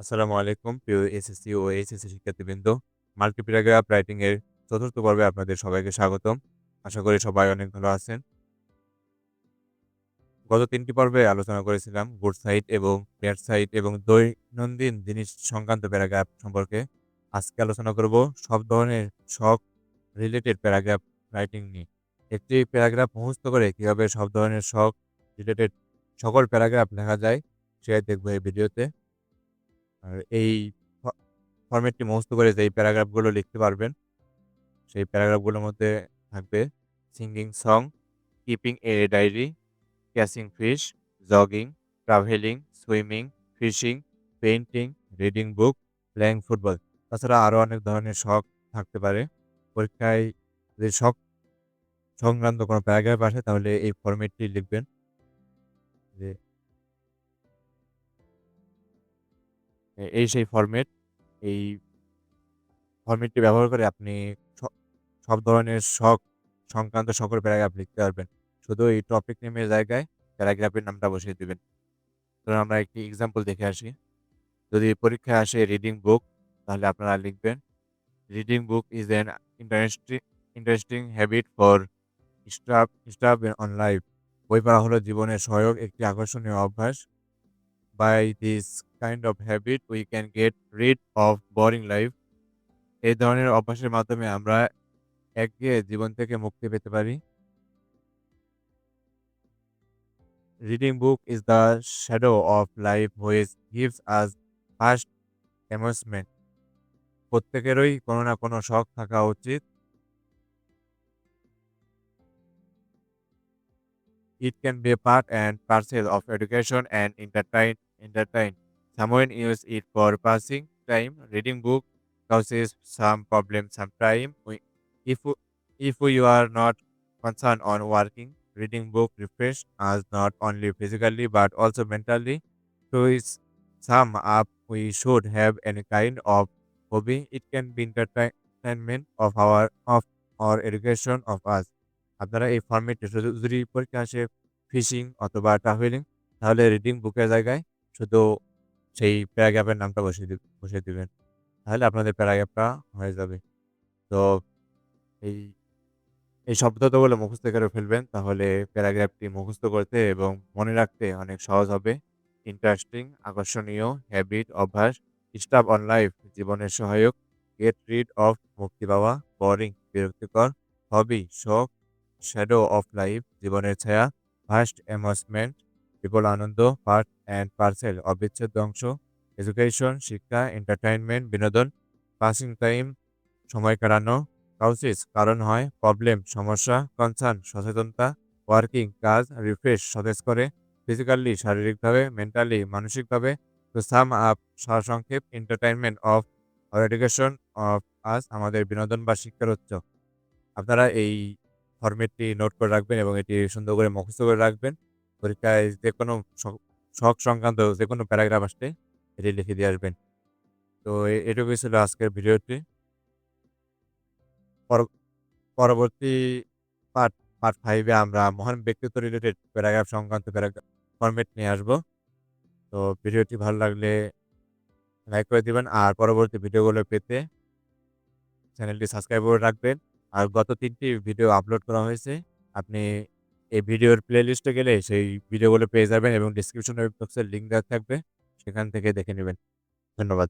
আসসালামু আলাইকুম প্রিয় এসএসসি ও এইচএসসি শিক্ষার্থীবৃন্দ। মাল্টি প্যারাগ্রাফ রাইটিং এর চতুর্থ পর্বে আপনাদের সবাইকে স্বাগতম। আশা করি সবাই অনেক ভালো আছেন। গত তিনটি পর্বে আলোচনা করেছিলাম গুড সাইড এবং ব্যাড সাইড এবং দৈনন্দিন জিনিস সংক্রান্ত প্যারাগ্রাফ সম্পর্কে। আজকে আলোচনা করব সব ধরনের শখ রিলেটেড প্যারাগ্রাফ রাইটিং নিয়ে। একটি প্যারাগ্রাফ মুখস্থ করে কীভাবে সব ধরনের শখ রিলেটেড সকল প্যারাগ্রাফ লেখা যায়, সেটাই দেখব এই ভিডিওতে। আর এই ফরমেটটি মুখস্থ করে যেই প্যারাগ্রাফগুলো লিখতে পারবেন, সেই প্যারাগ্রাফগুলোর মধ্যে থাকবে singing song, keeping a diary, catching fish, jogging, travelling, swimming, fishing, painting, reading book, playing football. তাছাড়া আরও অনেক ধরনের শখ থাকতে পারে। পরীক্ষায় যদি শখ সংক্রান্ত কোনো প্যারাগ্রাফ আসে তাহলে এই ফরমেটটি লিখবেন। যে এই সেই ফরমেট। এই ফরমেটটি ব্যবহার করে আপনি সব ধরনের শখ সংক্রান্ত সকল প্যারাগ্রাফ লিখতে পারবেন। শুধু এই টপিক নেমের জায়গায় প্যারাগ্রাফের নামটা বসিয়ে দেবেন ধরুন আমরা একটি এক্সাম্পল দেখে আসি। যদি পরীক্ষায় আসে রিডিং বুক তাহলে আপনারা লিখবেন, reading book is an interest interesting habit for staff staff on life. বই পড়া হলো জীবনের সহায়ক একটি আকর্ষণীয় অভ্যাস। By this kind of habit we can get rid of boring life. এই ধরনের অভ্যাসের মাধ্যমে আমরা একঘেয়ে জীবন থেকে মুক্তি পেতে পারি। Reading book is the shadow of life which gives us first amusement. প্রত্যেকেরই কোনো না কোনো শখ থাকা উচিত। It can be part and parcel of education education and entertain entertain. Someone use it for passing time. Reading book causes some problem sometime. We, if if you are not concerned on working, reading book refresh us not only physically but also mentally. To its sum up, we should have any kind of hobby. It can be entertainment of our of or education of us. আপনারা এই শুধু যদি পরীক্ষা আসে fishing অথবা travelling তাহলে reading বুকের জায়গায় শুধু সেই প্যারাগ্রাফের নামটা বসিয়ে বসিয়ে দিবেন। তাহলে আপনাদের প্যারাগ্রাফটা হয়ে যাবে। তো এই এই শব্দগুলো মুখস্থ করে ফেলবেন তাহলে প্যারাগ্রাফটি মুখস্থ করতে এবং মনে রাখতে অনেক সহজ হবে। ইন্টারেস্টিং, আকর্ষণীয়, হ্যাবিট, অভ্যাস, স্টাফ অন লাইফ, জীবনের সহায়ক, গেট রিড অফ, মুক্তি পাওয়া, বোরিং, বিরক্তিকর, হবি, শখ, শ্যাডো অফ লাইফ, জীবনের ছায়া, ফার্স্ট অ্যামুজমেন্ট, বিপুল আনন্দ, পার্ট অ্যান্ড পার্সেল, অবিচ্ছেদ্য অংশ, এডুকেশন, শিক্ষা, এন্টারটেইনমেন্ট, বিনোদন, পাসিং টাইম, সময় কাটানো, কাউসিস, কারণ হয়, প্রবলেম, সমস্যা, কনসার্ন, সচেতনতা, ওয়ার্কিং, কাজ, রিফ্রেশ, সতেজ করে, ফিজিক্যালি, শারীরিকভাবে, মেন্টালি, মানসিকভাবে। টু সাম আপ, সারসংক্ষেপ, entertainment of or education of us, আমাদের বিনোদন বা শিক্ষার উৎস। আপনারা এই ফরমেটটি নোট করে রাখবেন এবং এটি সুন্দর করে মুখস্থ করে রাখবেন। পরীক্ষায় যেকোনো শ শখ সংক্রান্ত যে কোনো প্যারাগ্রাফ আসলে এটি লিখে দিয়ে আসবেন। তো এটুকুই ছিল আজকের ভিডিওটি। পর পরবর্তী পার্ট, পার্ট ফাইভে আমরা মহান ব্যক্তিত্ব রিলেটেড প্যারাগ্রাফ সংক্রান্ত প্যারাগ্রাফ ফরমেট নিয়ে আসব। তো ভিডিওটি ভালো লাগলে লাইক করে দিবেন। আর পরবর্তী ভিডিওগুলো পেতে চ্যানেলটি সাবস্ক্রাইব করে রাখবেন। আর গত তিনটি ভিডিও আপলোড করা হয়েছে। আপনি এই ভিডিওর প্লেলিস্টে গেলে সেই ভিডিওগুলো পেয়ে যাবেন এবং ডিসক্রিপশন বক্সের লিঙ্ক দেওয়া থাকবে। সেখান থেকে দেখে নেবেন ধন্যবাদ।